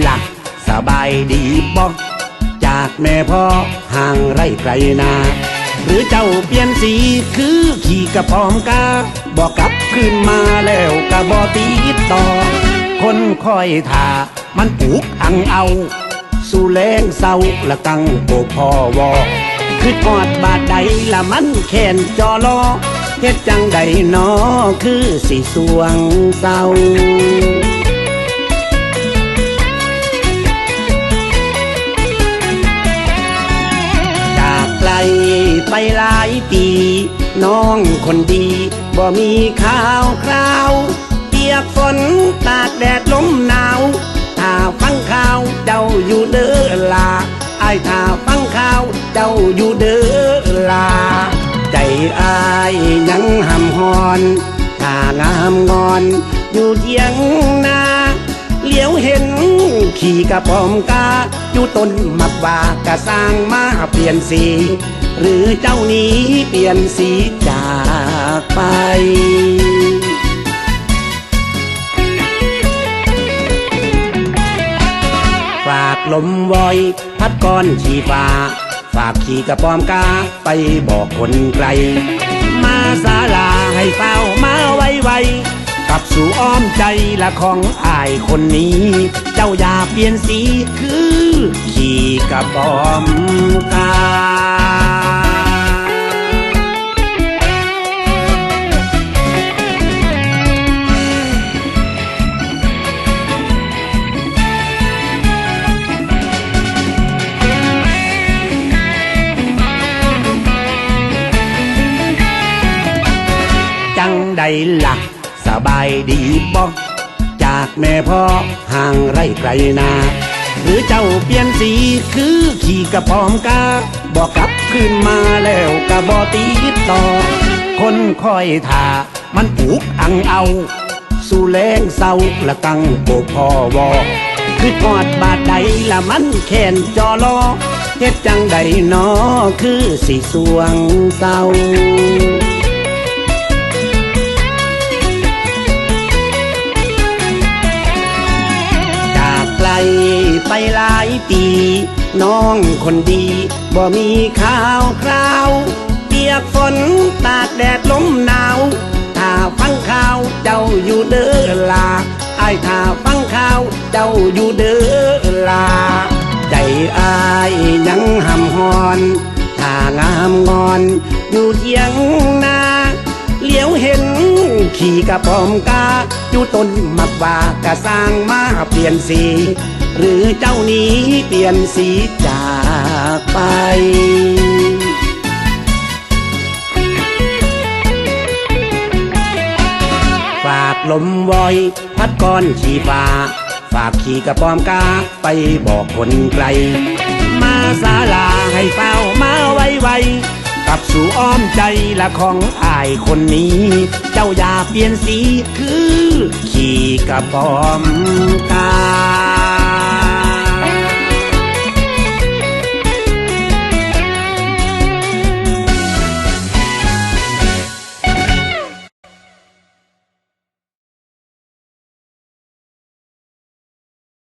หลักสบายดีบอกจากแม่พ่อห่างไรไกลนา หรือเจ้าเปลี่ยนสีคือขี่กระพร้อมกาบอกกลับขึ้นมาแล้วกะบอตีดต่อ คนคอยทามันปลูกอังเอา สู่แรงเศร้าละกังโบพอวอคือทอดบาดใดละมันแค้นจอลอเฮ็ดจังใดนอคือสิสวงเศร้า ไปหลายปี น้องคนดีบ่มีข่าวคราวเปียกฝนตากแดดลมหนาวถ้าฟังข่าวเจ้าอยู่เด้อลาไอ้ายถ้าฟังข่าวเจ้าอยู่เด้อลา ใจอายยังหำหอนถ้างามงอนอยู่เทียงนาเลี้ยวเห็นขี่กระป๋อมกาอยู่ต้นมักว่ากะสร้างมาเปลี่ยนสี หรือเจ้านี้เปลี่ยนสีจากไปฝากลมวอย พัดก้อนชีฟ้า ฝากขี่กระปอมกาไปบอกคนไกล มาศาลาให้เฝ้ามาไวไวกลับสู่อ้อมใจละของอายคนนี้ เจ้าอย่าเปลี่ยนสีคือ ขี่กระปอมกา จังใดหลักสบายดีบอกจากแม่พ่อห่างไรไกลนา หรือเจ้าเปลี่ยนสีคือขี่กระพร้อมกาบอกกลับขึ้นมาแล้วกระบอตีต่อ คนคอยทามันปลูกอังเอาสู่แรงเศร้าละกังโกพอวอคือทอดบาดใดละมันแค้นจอลอเฮ็ดจังใดนอคือสิสวงเศร้า ไปหลายปี น้องคนดี บ่มีข่าวคราว เปียกฝนตากแดดลมหนาวถ้าฟังข่าวเจ้าอยู่เด้อลาไอ้ถ้าฟังข่าวเจ้าอยู่เด้อลา ใจอายยังหำหอน ถ้างามงอน อยู่เทียง ขี่กระป๋อมกาอยู่ต้นมักว่ากะสร้างมาเปลี่ยนสี หรือเจ้านี้เปลี่ยนสีจากไปฝากลมวอย พัดก้อนชีฟ้า ฝากขี่กระป๋อมกาไปบอกคนไกล มาศาลาให้เฝ้ามาไวไว กลับสู่อ้อมใจละของอายคนนี้ เจ้าอย่าเปลี่ยนสีคือ ขี่กระป๋อมกา